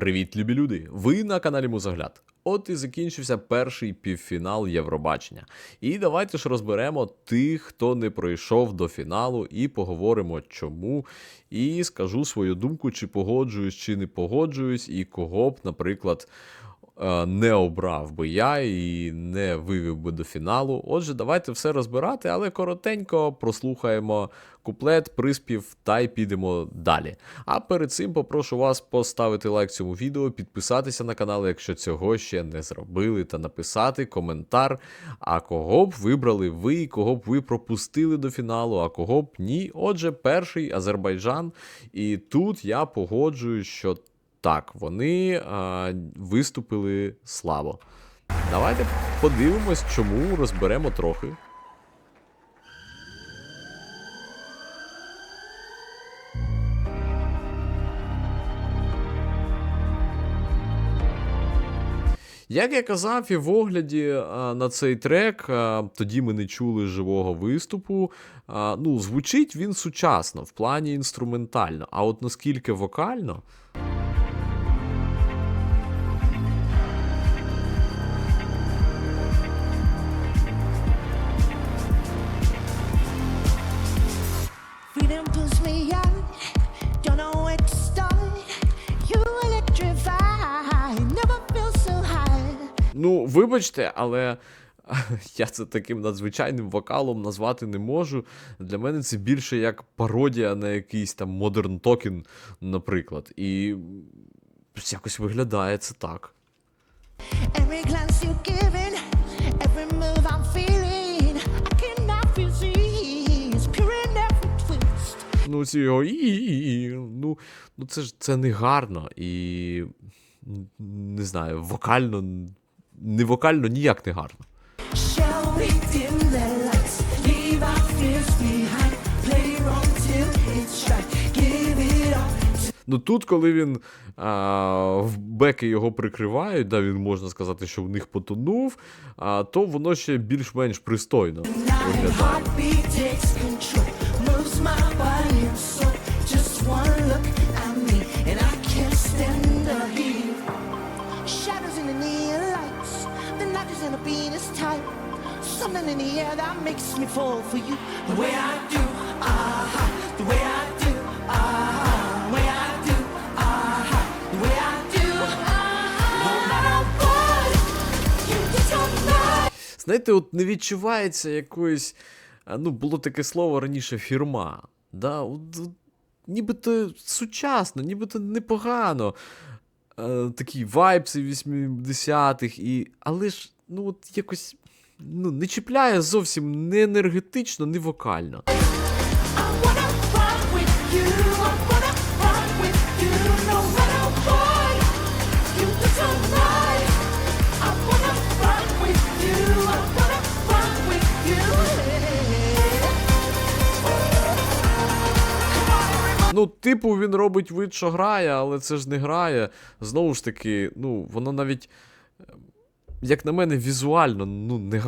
Привіт, любі люди! Ви на каналі Музогляд. От і закінчився перший півфінал Євробачення. І давайте ж розберемо тих, хто не пройшов до фіналу, і поговоримо чому. І скажу свою думку, чи погоджуюсь, чи не погоджуюсь, і кого б, наприклад, не обрав би я і не вивів би до фіналу. Отже, давайте все розбирати, але коротенько прослухаємо куплет, приспів та й підемо далі. А перед цим попрошу вас поставити лайк цьому відео, підписатися на канал, якщо цього ще не зробили, та написати коментар. А кого б вибрали ви, кого б ви пропустили до фіналу, а кого б ні. Отже, перший Азербайджан. І тут я погоджуюсь, що так, вони а, виступили слабо. Давайте подивимось, чому розберемо трохи. Як я казав, і в огляді а, на цей трек, а, тоді ми не чули живого виступу. А, ну, звучить він сучасно, в плані інструментально. А от наскільки вокально. Ну, вибачте, але я це таким надзвичайним вокалом назвати не можу. Для мене це більше як пародія на якийсь там Modern Talking, наприклад. І якось виглядає це так. Every glance you're giving, every move I'm feeling, I cannot resist. Pure in every twist. Ну, ці його і ну, ну це ж це не гарно і не знаю, вокально, не вокально ніяк не гарно. Ну тут, коли він а, в беки його прикривають, да, він можна сказати, що в них потонув, а, то воно ще більш-менш пристойно виглядає. Makes me fall for you. The way I do, the way I do, the way I do, the way I do. No matter what, you just don't know. Знаєте, от не відчувається якоїсь. Ну, було таке слово раніше фірма. Да? От, от, нібито сучасно, нібито непогано. Е, такий вайб 80-х, і... але ж ну, от якось ну, не чіпляє зовсім не енергетично, не вокально. Ну, типу, він робить вид, що грає, але це ж не грає. Знову ж таки, ну, воно навіть, як на мене, візуально ну, не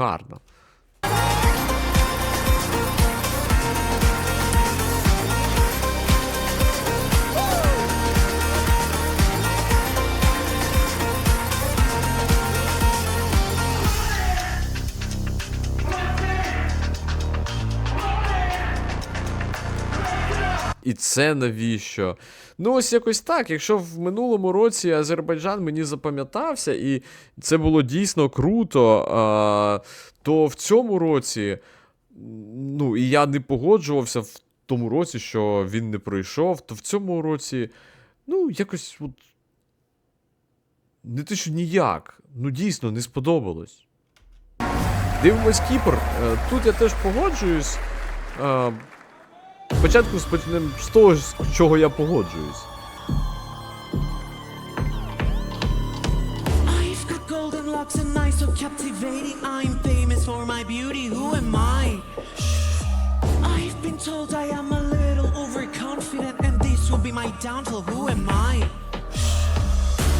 І це навіщо? Ну, ось якось так. Якщо в минулому році Азербайджан мені запам'ятався, і це було дійсно круто, а, то в цьому році, ну, і я не погоджувався в тому році, що він не пройшов, то в цьому році, ну, якось от. Не те, що ніяк. Ну, дійсно, не сподобалось. Дивимось Кіпр. Е, Тут я теж погоджуюсь. Е, Спочатку почнемо з того, з чого я погоджуюсь. Who am I? I downfall. Who am I?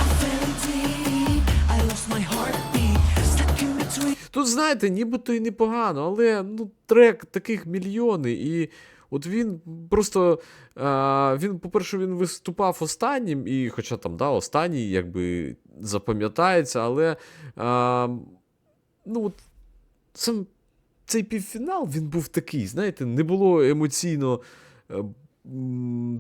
I'm very deep. I lost my heartbeat. Stuck in between. Тут, знаєте, нібито і непогано, але ну, трек таких мільйони, і От він просто. Е, він, по-перше, він виступав останнім, і, хоча там, да, останній, якби запам'ятається, але. Е, ну, от, сам цей півфінал він був такий, знаєте, не було емоційно е,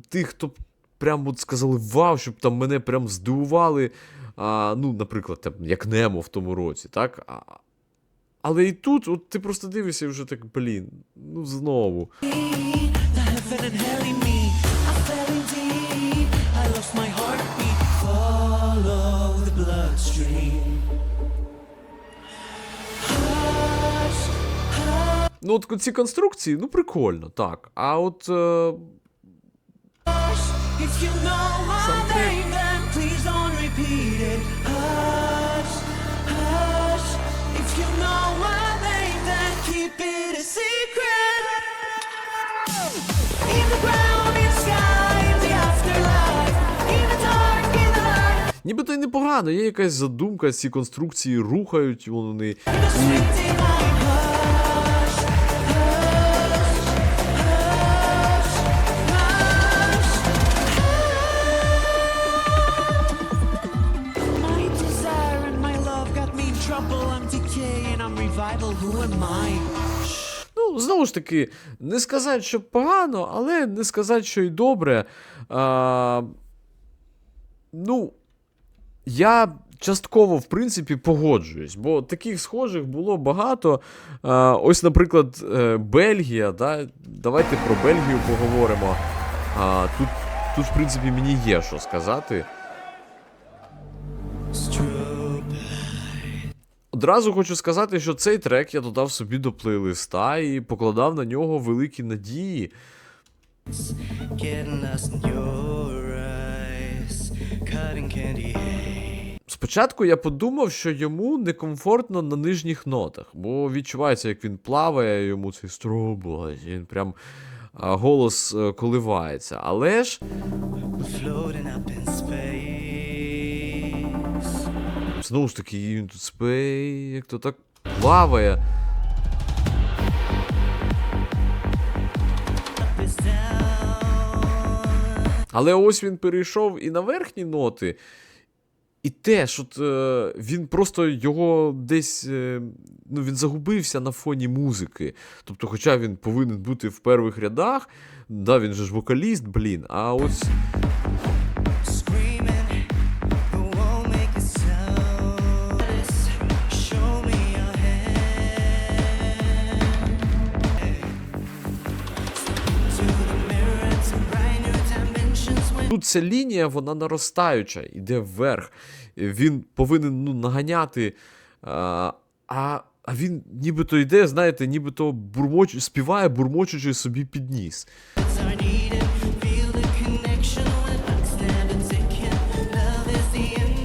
тих, хто прям от сказали вау, щоб там мене прям здивували. А, ну, наприклад, там, як Немо в тому році, так? Але і тут, от ти просто дивишся і вже так, блін, ну знову. Ну, от ці конструкції, ну, прикольно, так. А от. Е, If нібито й непогано, є якась задумка, ці конструкції рухають вони. Ну, знову ж таки, не сказати, що погано, але не сказати, що й добре. А, ну, я частково, в принципі, погоджуюсь, бо таких схожих було багато. А, ось, наприклад, е, Бельгія. Да? Давайте про Бельгію поговоримо. Тут, тут, в принципі, мені є що сказати. Одразу хочу сказати, що цей трек я додав собі до плейлиста і покладав на нього великі надії. Cutting candy. Спочатку я подумав, що йому некомфортно на нижніх нотах, бо відчувається, як він плаває, йому цей стробо, він прям голос е, коливається. Але ж знову ж таки, він тут спей, як то так плаває. Але ось він перейшов і на верхні ноти. І те, що е, він просто його десь е, ну, він загубився на фоні музики. Тобто, хоча він повинен бути в перших рядах, да, він же ж вокаліст, блін, а ось тут ця лінія, вона наростаюча, йде вверх. Він повинен ну, наганяти. А, а, він нібито йде, знаєте, нібито бурмоч... співає, бурмочучи собі під ніс.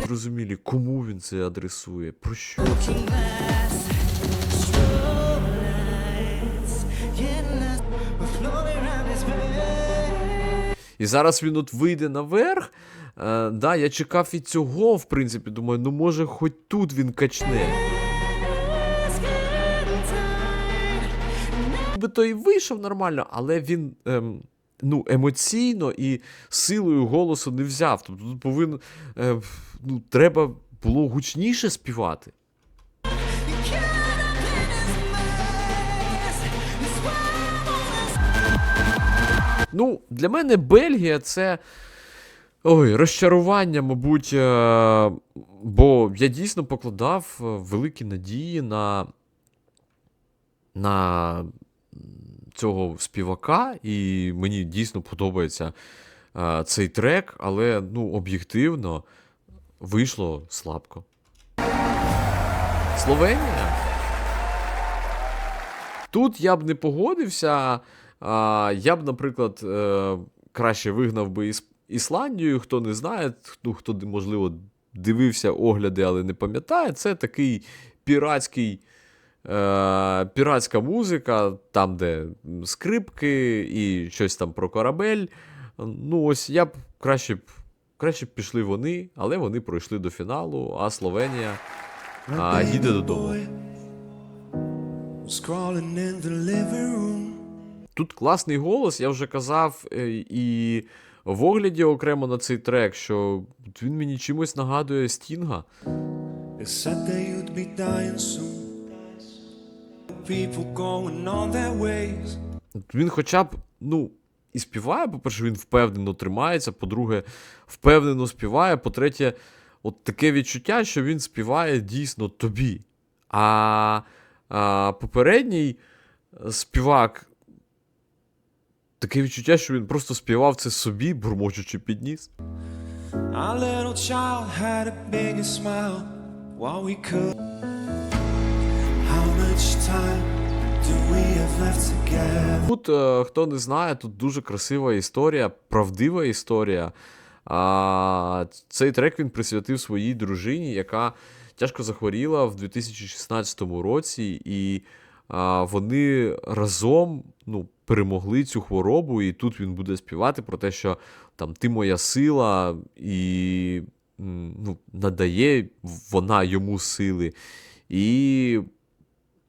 Зрозумілі, кому він це адресує, про що це. І зараз він от вийде наверх. Е, да, я чекав і цього, в принципі, думаю, ну може хоч тут він качне. Би то і вийшов нормально, але він ем, ну, емоційно і силою голосу не взяв. Тобто тут повинен, е, ну, треба було гучніше співати. Ну, для мене Бельгія це. Ой, розчарування, мабуть, е, бо я дійсно покладав е, великі надії на, на цього співака, і мені дійсно подобається е, цей трек, але ну, об'єктивно вийшло слабко. Словенія. Тут я б не погодився. А, я б, наприклад, е, краще вигнав би Іс- Ісландію. Хто не знає, ну, хто, можливо, дивився огляди, але не пам'ятає, це такий піратський. Е, піратська музика, там, де скрипки і щось там про корабель. Ну, ось я б краще б краще б пішли вони, але вони пройшли до фіналу, а Словенія а, їде додому. Тут класний голос, я вже казав, е, і в огляді окремо на цей трек, що він мені чимось нагадує Стінга. Він хоча б, ну, і співає, по-перше, він впевнено тримається, по-друге, впевнено співає, по-третє, от таке відчуття, що він співає дійсно тобі. А, а попередній е, співак. Таке відчуття, що він просто співав це собі, бурмочучи під ніс. Тут, е, хто не знає, тут дуже красива історія, правдива історія. А, цей трек він присвятив своїй дружині, яка тяжко захворіла в 2016 році, і вони разом ну, перемогли цю хворобу. І тут він буде співати про те, що там ти моя сила, і ну, надає вона йому сили. І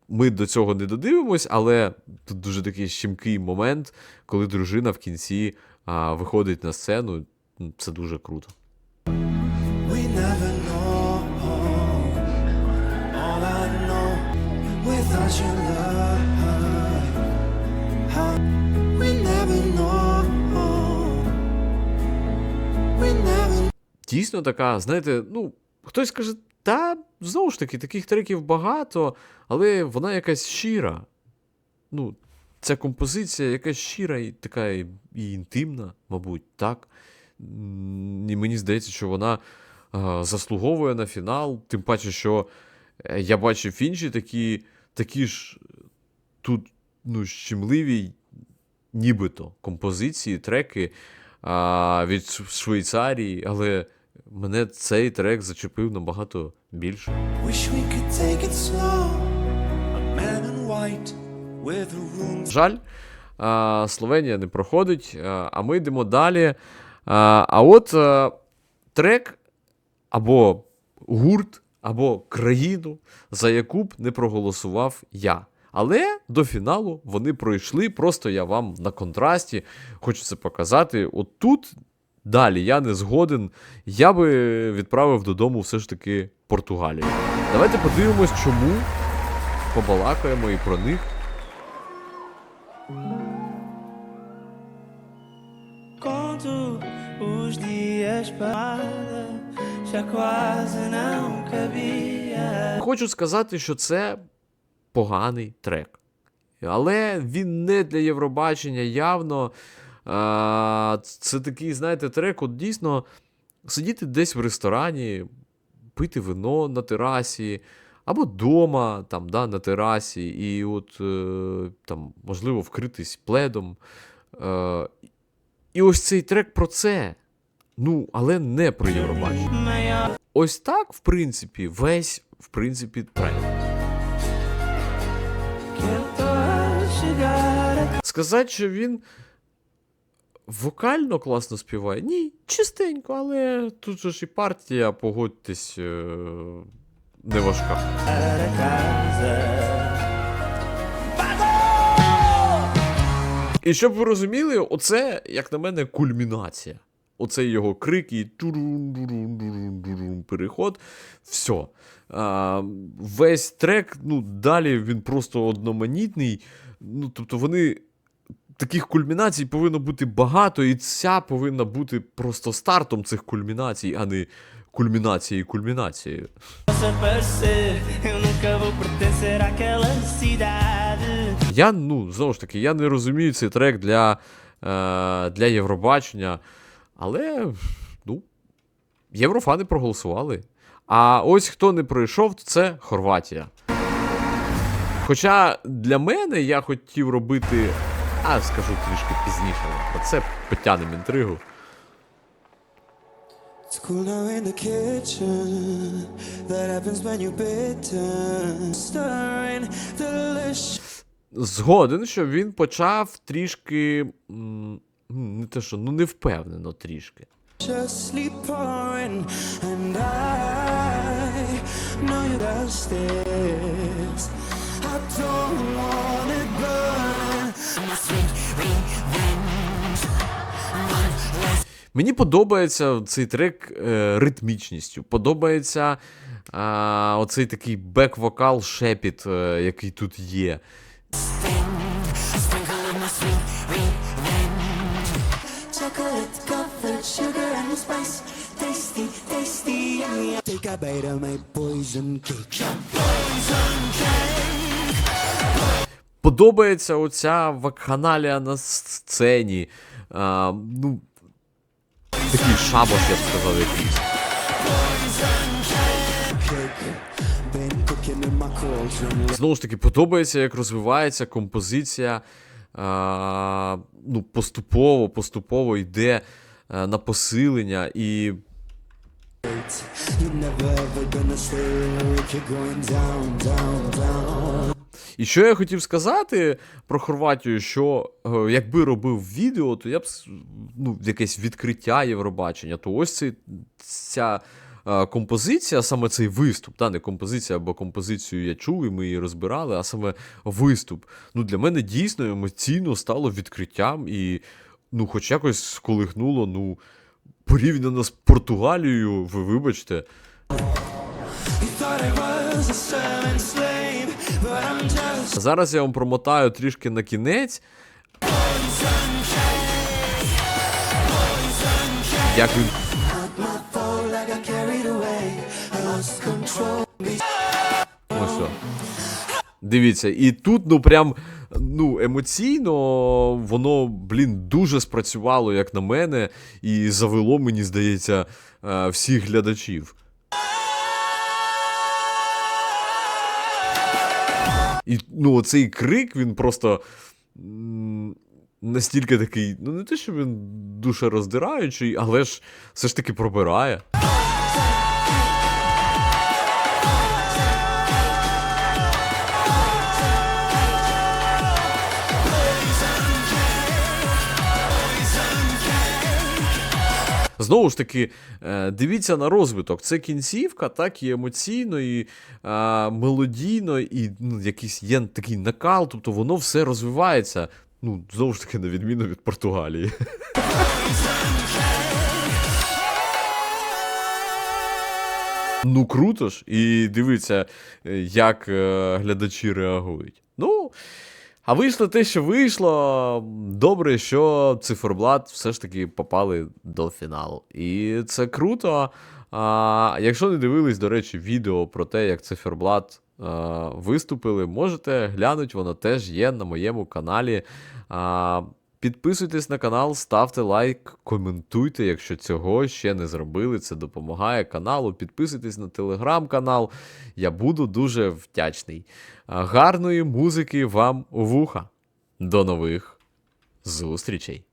ми до цього не додивимось, але тут дуже такий щемкий момент, коли дружина в кінці а, виходить на сцену. Ну, Це дуже круто. We never know. Дійсно така, знаєте, ну, хтось каже, та знову ж таки, таких треків багато, але вона якась щира. Ну, ця композиція якась щира і така і, і інтимна, мабуть, так. І мені здається, що вона а, заслуговує на фінал, тим паче, що е, я бачив інші такі, такі ж тут ну, щемливі, нібито композиції, треки а, від Швейцарії, але мене цей трек зачепив набагато більше. wish we could take it slow. A man in white with a room Жаль, а, Словенія не проходить, а, а ми йдемо далі. А, а от а, трек або гурт, або країну, за яку б не проголосував я. Але до фіналу вони пройшли. Просто я вам на контрасті хочу це показати. От тут далі я не згоден. Я би відправив додому все ж таки Португалію. Давайте подивимось, чому побалакаємо і про них. Conto os dias para Хочу сказати, що це поганий трек. Але він не для Євробачення явно. А, це такий, знаєте, трек, от дійсно сидіти десь в ресторані, пити вино на терасі, або вдома, там, да, на терасі, і от е, там, можливо, вкритись пледом. Е, і ось цей трек про це. Ну, але не про Євробачення. Ось так, в принципі, весь, в принципі, трек. Сказати, що він вокально класно співає? Ні, чистенько, але тут ж і партія, погодьтесь, е, не важка. І щоб ви розуміли, оце, як на мене, кульмінація. Оцей його крик і переход. Все. А, весь трек, ну, далі він просто одноманітний. Ну, тобто вони. Таких кульмінацій повинно бути багато, і ця повинна бути просто стартом цих кульмінацій, а не кульмінацією кульмінацією. Я, ну, знову ж таки, я не розумію цей трек для, е, для Євробачення, але ну, єврофани проголосували. А ось хто не пройшов, то це Хорватія. Хоча для мене я хотів робити. А скажу трішки пізніше. Про це потягнемо інтригу. It's cool now in the kitchen. That happens when you're bitten. Stirring delicious. Згоден, що він почав трішки. м, не те, що ну не впевнено трішки. Мені подобається цей трек е, ритмічністю. Подобається е, оцей такий бек-вокал шепіт, е, який тут є. Yummy. Take a bite of my poison cake. Подобається оця вакханалія на сцені. А, ну, такий шабаш, я б сказав, якийсь. Знову ж таки, подобається, як розвивається композиція. А, ну, поступово, поступово йде е, на посилення і. You're never ever gonna stay awake. You're going down, down, down. І що я хотів сказати про Хорватію, що е, якби робив відео, то я б ну, якесь відкриття Євробачення, то ось цей, ця е, композиція, саме цей виступ, та не композиція, бо композицію я чув, і ми її розбирали, а саме виступ. Ну, для мене дійсно емоційно стало відкриттям і, ну, хоч якось сколихнуло, ну, порівняно з Португалією, ви вибачте. Зараз я вам промотаю трішки на кінець. Як він. Control. Ну все. Дивіться, і тут, ну прям. Ну, емоційно воно, блін, дуже спрацювало, як на мене, і завело, мені здається, е, всіх глядачів. І ну, оцей крик, він просто настільки такий, ну не те, що він душероздираючий, але ж все ж таки пробирає. Знову ж таки, е, дивіться на розвиток. Це кінцівка, так і емоційно, і е, мелодійно, і ну, якийсь є такий накал, тобто воно все розвивається. Ну, знову ж таки, на відміну від Португалії. Ну, круто ж. І дивіться, е, як е, глядачі реагують. Ну. А вийшло те, що вийшло. Добре, що циферблат все ж таки попали до фіналу. І це круто. А, якщо не дивились, до речі, відео про те, як циферблат а, виступили, можете глянути, воно теж є на моєму каналі. А, Підписуйтесь на канал, ставте лайк, коментуйте, якщо цього ще не зробили. Це допомагає каналу. Підписуйтесь на телеграм-канал. Я буду дуже вдячний. Гарної музики вам у вуха. До нових зустрічей!